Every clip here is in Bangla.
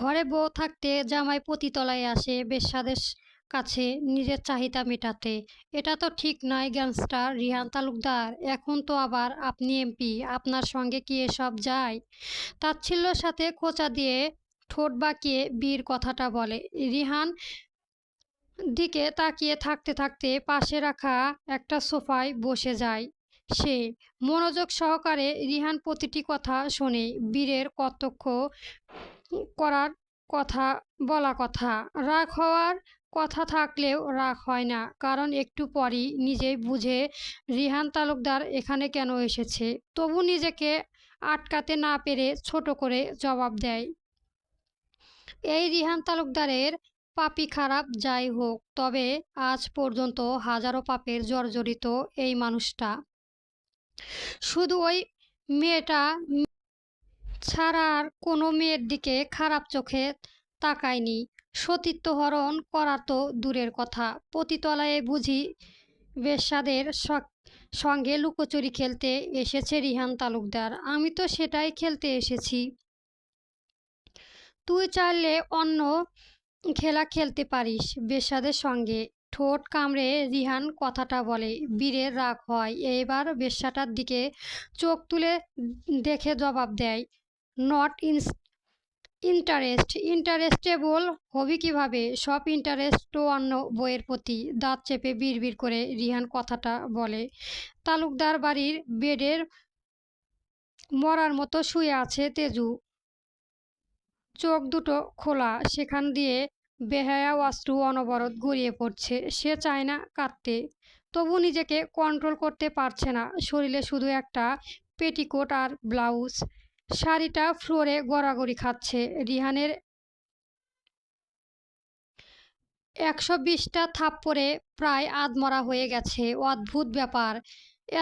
ঘরে বউ থাকতে জামাই পতিতলায় আসে বেশ্যাদের কাছে নিজের চাহিদা মেটাতে। এটা তো ঠিক নয় গ্যাংস্টার রিহান তালুকদার, এখন তো আবার আপনি এমপি, আপনার সঙ্গে কি এসব যায়? তাচ্ছিল্যর সাথে খোঁচা দিয়ে ঠোঁট বাঁকিয়ে বীর কথাটা বলে। রিহান দিকে তাকিয়ে থাকতে থাকতে পাশে রাখা একটা সোফায় বসে যায় সে। মনোযোগ সহকারে রিহান প্রতিটি কথা শোনে। বীরের কর্তব্য করার কথা, বলা কথা। রাগ হওয়ার কথা থাকলেও রাগ হয় না, কারণ একটু পরই নিজেই বুঝে রিহান তালুকদার এখানে কেন এসেছে। তবু নিজেকে আটকাতে না পেরে ছোট করে জবাব দেয়, এই রিহান তালুকদারের পাপি খারাপ, যাই হোক, তবে আজ পর্যন্ত হাজারো পাপের জর্জরিত এই মানুষটা। শুধু ওই মেয়েটা ছাড়া আর কোনো মেয়ের দিকে খারাপ চোখে তাকায়নি। সতীত্ব হরণ করা তো দূরের কথা। পতিতলায় বুঝি বেশ্যাদের সঙ্গে লুকোচুরি খেলতে এসেছে রিহান তালুকদার। আমি তো সেটাই খেলতে এসেছি। তুই চাইলে অন্য খেলা খেলতে পারিস। বেশ্যাদের সঙ্গে ঠোঁট কামড়ে রিহান কথাটা বলে, বীরের রাগ হয়। এবার বেশ্যাটার দিকে চোখ তুলে দেখে জবাব দেয়। নট ইন্টারেস্ট ইন্টারেস্টেবল হবি কীভাবে? সব ইন্টারেস্ট তো অন্য বইয়ের প্রতি দাঁত চেপে বিড়বিড় করে রিহান কথাটা বলে। তালুকদার বাড়ির বেডের মরার মতো শুয়ে আছে তেজু। চোখ দুটো খোলা, সেখান দিয়ে বেহায়া অশ্রু অনবরত গড়িয়ে পড়ছে। সে চায় না কাঁদতে। তবু নিজেকে কন্ট্রোল করতে পারছে না। শরীরে শুধু একটা পেটিকোট আর ব্লাউজ শাড়িটা ফ্লোরে গড়াগড়ি খাচ্ছে। রিহানের একশো বিশটা থাপ্পড়ে প্রায় আধমরা হয়ে গেছে। অদ্ভুত ব্যাপার।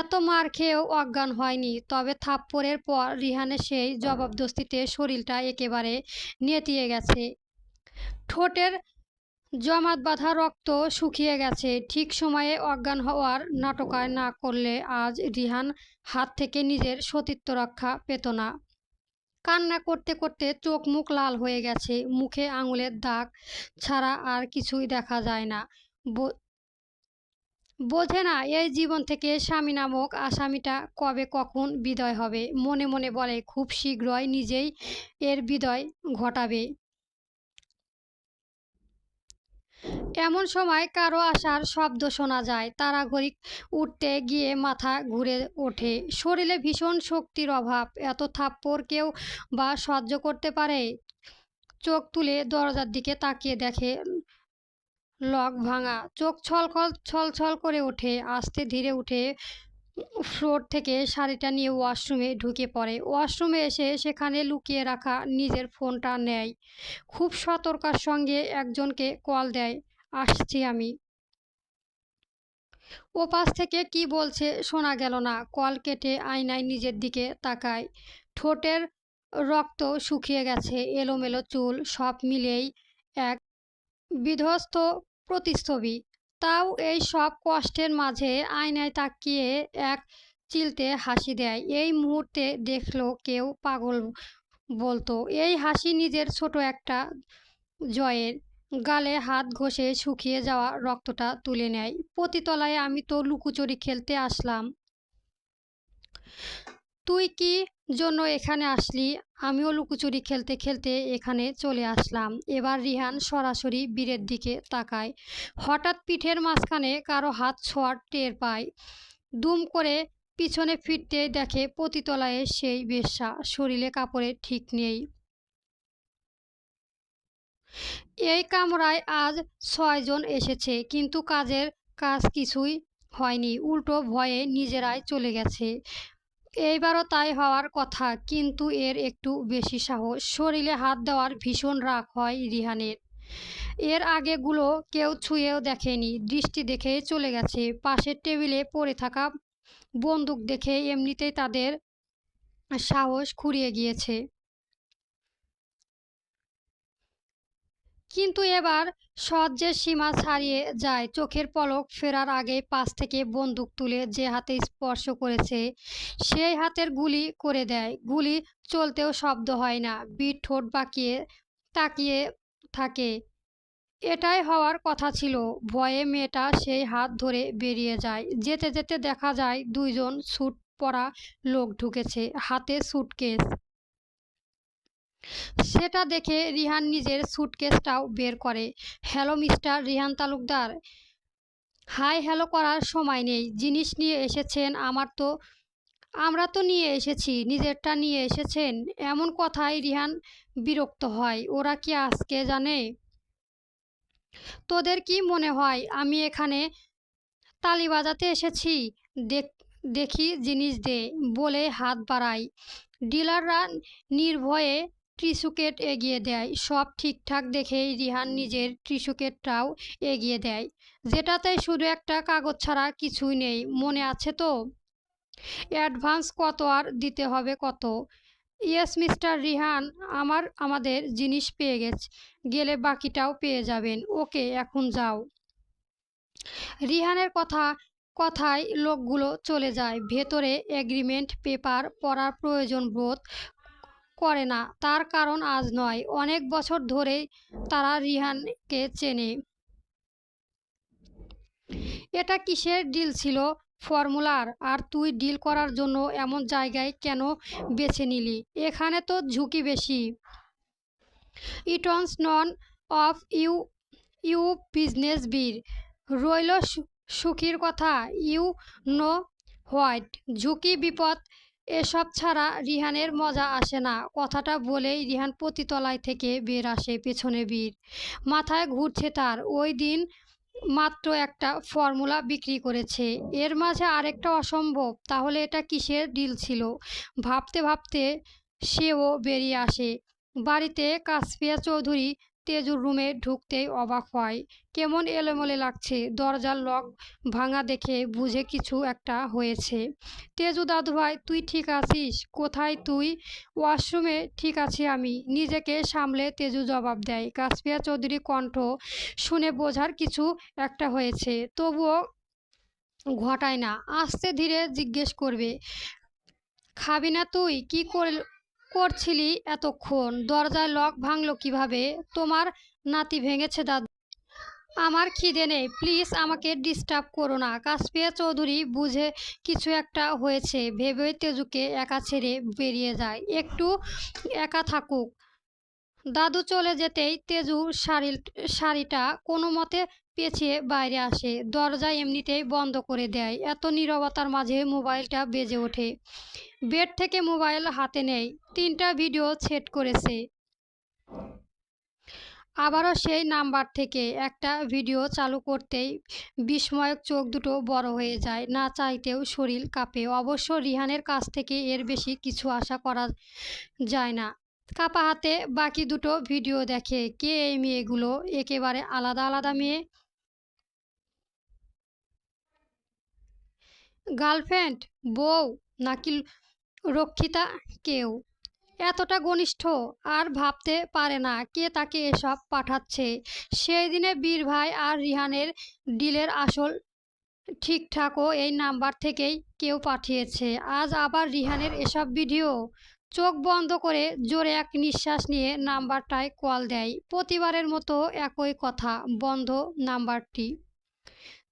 এত মার খেয়েও অজ্ঞান হয়নি। তবে থাপ্পড়ের পর রিহানের সেই জবাবদস্তিতে শরীরটা একেবারে নেতিয়ে গেছে। ঠোঁটের জমাট বাঁধা রক্ত শুকিয়ে গেছে। ঠিক সময়ে অজ্ঞান হওয়ার নাটকায় না করলে আজ রিহান হাত থেকে নিজের সতীত্ব রক্ষা পেত না। কান্না করতে করতে চোখ মুখ লাল হয়ে গেছে। মুখে আঙুলের দাগ ছাড়া আর কিছুই দেখা যায় না। বোঝে না, এই জীবন থেকে স্বামী নামক আসামিটা কবে কখন বিদয় হবে? মনে মনে বলে, খুব শীঘ্রই নিজেই এর বিদয় ঘটাবে। এমন সময় কারও আসার শব্দ শোনা যায়। তাড়াঘড়ি উঠতে গিয়ে মাথা ঘুরে ওঠে। শরীরে ভীষণ শক্তির অভাব। এত থাপ্পড় কেউ বা সহ্য করতে পারে? চোখ তুলে দরজার দিকে তাকিয়ে দেখে লক ভাঙা। চোখ ছলখল ছলছল করে ওঠে। আস্তে ধীরে উঠে ফ্লোর থেকে শাড়িটা নিয়ে ওয়াশরুমে ঢুকে পড়ে। ওয়াশরুমে এসে সেখানে লুকিয়ে রাখা নিজের ফোনটা নেয়। খুব সতর্কার সঙ্গে একজনকে কল দেয়, আসছি আমি। ও পাশ থেকে কি বলছে শোনা গেল না। কল কেটে আয়নায় নিজের দিকে তাকায়। ঠোঁটের রক্ত শুকিয়ে গেছে, এলোমেলো চুল, সব মিলেই এক বিধ্বস্ত প্রতিচ্ছবি। তাও এই সব কষ্টের মাঝে আয়নায় তাকিয়ে এক চিলতে হাসি দেয়। এই মুহূর্তে দেখল কেউ পাগল বলতো। এই হাসি নিজের ছোট একটা জয়ের গালে হাত ঘষে শুকিয়ে যাওয়া রক্তটা তুলে নেয়। পতিতলায় আমি তো লুকোচুরি খেলতে আসলাম। তুই কি জন্য এখানে আসলি? আমিও লুকোচুরি খেলতে খেলতে এখানে চলে আসলাম। এবার রিহান সরাসরি বীরের দিকে তাকায়। হঠাৎ পিঠের মাঝখানে কারও হাত ছোঁয়ার টের পায়। দুম করে পিছনে ফিরতে দেখে পতিতলায় সেই বেশ্যা। শরীরে কাপড়ে ঠিক নেই। এই কামরায় আজ ছয়জন এসেছে, কিন্তু কাজের কাজ কিছুই হয়নি। উল্টো ভয়ে নিজেরাই চলে গেছে। এইবারও তাই হওয়ার কথা, কিন্তু এর একটু বেশি সাহস। শরীরে হাত দেওয়ার ভীষণ রাগ হয় রিহানের। এর আগেগুলো কেউ ছুঁয়েও দেখেনি, দৃষ্টি দেখে চলে গেছে। পাশের টেবিলে পড়ে থাকা বন্দুক দেখে এমনিতেই তাদের সাহস খুঁড়িয়ে গিয়েছে। কিন্তু এবার সহ্যের সীমা ছাড়িয়ে যায়, চোখের পলক ফেরার আগে পাশ থেকে বন্দুক তুলে যে হাতে স্পর্শ করেছে, সেই হাতের গুলি করে দেয়। গুলি চলতেও শব্দ হয় না, বিট ঠোঁট বাঁকিয়ে তাকিয়ে থাকে। এটাই হওয়ার কথা ছিল। ভয়ে মেয়েটা সেই হাত ধরে বেরিয়ে যায়। যেতে যেতে দেখা যায় দুইজন স্যুট পরা লোক ঢুকেছে, হাতে স্যুটকেস সেটা দেখে রিহান নিজের সুটকেসটাও বের করে। Hello, mister Rihan Talukdar. Hi, hello করার সময় নেই। জিনিস নিয়ে এসেছেন, আমার তো, আমরা তো নিয়ে এসেছি, নিজেরটা নিয়ে এসেছেন। এমন কথায় রিহান বিরক্ত হয়। ওরা কি আজকে জানে? তোদের কি মনে হয়? আমি এখানে তালি বাজাতে এসেছি। দেখ, দেখি জিনিস দে। বলে হাত বাড়াই ডিলাররা নির্ভয়ে ট্রিসুকেট এগিয়ে দেয়। সব ঠিকঠাক দেখেই রিহান নিজের ট্রিসুকেটটাও এগিয়ে দেয়। যেটাতে শুধু একটা কাগজ ছাড়া কিছুই নেই, মনে আছে তো? অ্যাডভান্স কত আর দিতে হবে কত? ইয়েস, মিস্টার রিহান, আমার, আমাদের জিনিস পেয়ে গেছে, গেলে বাকিটাও পেয়ে যাবেন। ওকে, এখন যাও। রিহানের কথা, কথায় লোকগুলো চলে যায়। ভেতরে এগ্রিমেন্ট পেপার পড়ার প্রয়োজন বোধ করে না। তার কারণ আজ নয়। অনেক বছর ধরেই তারা রিহানকে চেনে। এটা কিসের ডিল ছিল? ফর্মুলার। আর তুই ডিল করার জন্য এমন জায়গায় কেন বেছে নিলি? এখানে তো ঝুঁকি বেশি। It's none of you you business বীর রইল সুখীর কথা। ইউ নো হোয়াইট ঝুঁকি, বিপদ এসব ছাড়া রিহানের মজা আসে না। কথাটা বলেই রিহান পতিতলায় থেকে বের আসে পেছনে বীর। মাথায় ঘুরছে তার। ওই দিন মাত্র একটা ফর্মুলা বিক্রি করেছে। এর মাঝে আরেকটা অসম্ভব। তাহলে এটা কিসের ডিল ছিল? ভাবতে ভাবতে সেও বেরিয়ে আসে। বাড়িতে কাসপিয়া চৌধুরী তেজুর রুমে ঢুকতেই অবাক হয়। কেমন এলোমেলো লাগছে। দরজার লক ভাঙা দেখে বুঝে কিছু একটা হয়েছে। তেজু দাদুভাই তুই ঠিক আছিস? কোথায় তুই? ওয়াশরুমে ঠিক আছি আমি। নিজেকে সামলে তেজু জবাব দেয়। কাসপিয়া চৌধুরী কণ্ঠ শুনে বোঝার কিছু একটা হয়েছে। তবুও ঘটায় না। আস্তে ধীরে জিজ্ঞেস করবে, খাবি না তুই? কি করে করছিলি এতক্ষণ? দরজায় লক ভাঙলো কীভাবে? তোমার নাতি ভেঙেছে দাদু। আমার খিদে নেই। প্লিজ আমাকে ডিস্টার্ব করো না। কাসপিয়া চৌধুরী বুঝে কিছু একটা হয়েছে। ভেবে তেজুকে একা ছেড়ে বেরিয়ে যায়। একটু একা থাকুক। দাদু চলে যেতেই তেজু শাড়ি শাড়িটা কোনো মতে পেছিয়ে বাইরে আসে। দরজা এমনিতেই বন্ধ করে দেয়। এত নীরবতার মাঝে মোবাইলটা বেজে ওঠে। বেড থেকে মোবাইল হাতে নেয়। তিনটা ভিডিও সেট করেছে। আবারও সেই নাম্বার থেকে একটা ভিডিও চালু করতেই বিস্ময়ক চোখ দুটো বড় হয়ে যায়। না চাইতেও শরীর কাঁপে। অবশ্য রিহানের কাছ থেকে এর বেশি কিছু আশা করা যায় না। কাপা হাতে বাকি দুটো ভিডিও দেখে, কে এই মেয়েগুলো? একেবারে আলাদা আলাদা মেয়ে? গার্লফ্রেন্ড, বউ নাকি রক্ষিতা কেউ? এতটা ঘনিষ্ঠ আর ভাবতে পারে না কে তাকে এসব পাঠাচ্ছে। সেই দিনে বীর ভাই আর রিহানের ডিলের আসল ঠিকঠাকও এই নাম্বার থেকেই কেউ পাঠিয়েছে। আজ আবার রিহানের এসব ভিডিও চোখ বন্ধ করে জোরে এক নিঃশ্বাস নিয়ে নাম্বারটায় কল দেয়। প্রতিবারের মতো একই কথা, বন্ধ নাম্বারটি।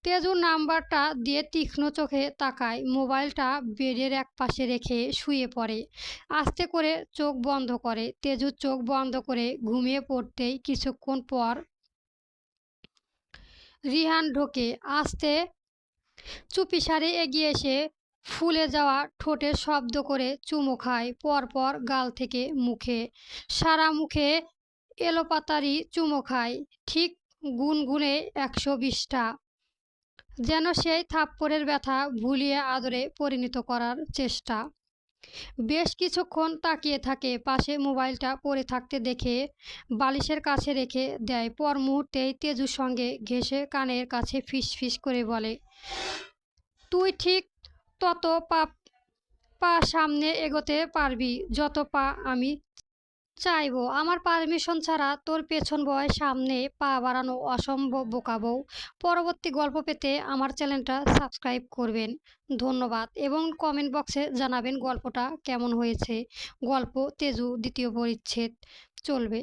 তেজু নাম্বারটা দিয়ে তীক্ষ্ণ চোখে তাকায়, মোবাইলটা বেডের এক পাশে রেখে শুয়ে পড়ে। আস্তে করে চোখ বন্ধ করে। তেজু চোখ বন্ধ করে ঘুমিয়ে পড়তেই কিছুক্ষণ পর রিহান ঢোকে। আস্তে চুপিসারে এগিয়ে এসে ফুলে যাওয়া ঠোঁটের শব্দ করে চুমো খায়, পরপর গাল থেকে মুখে। সারা মুখে এলোপাতারি চুমো খায়, ঠিক গুনগুনে একশো বিশটা। যেন সেই থাপ্পড়ের ব্যথা ভুলিয়ে আদরে পরিণত করার চেষ্টা। বেশ কিছুক্ষণ তাকিয়ে থাকে, পাশে মোবাইলটা পড়ে থাকতে দেখে, বালিশের কাছে রেখে দেয়। পর মুহূর্তেই তেজুর সঙ্গে ঘেসে কানের কাছে ফিস ফিস করে বলে, তুই ঠিক তত পা পা সামনে এগোতে পারবি, যত পা আমি চাইব। আমার পারমিশন ছাড়া তোর পেছন বয় সামনে পা বাড়ানো অসম্ভব বোকাবো পরবর্তী গল্প পেতে আমার চ্যানেলটা সাবস্ক্রাইব করবেন। ধন্যবাদ এবং কমেন্ট বক্সে জানাবেন গল্পটা কেমন হয়েছে। গল্প তেজু দ্বিতীয় পরিচ্ছেদ চলবে।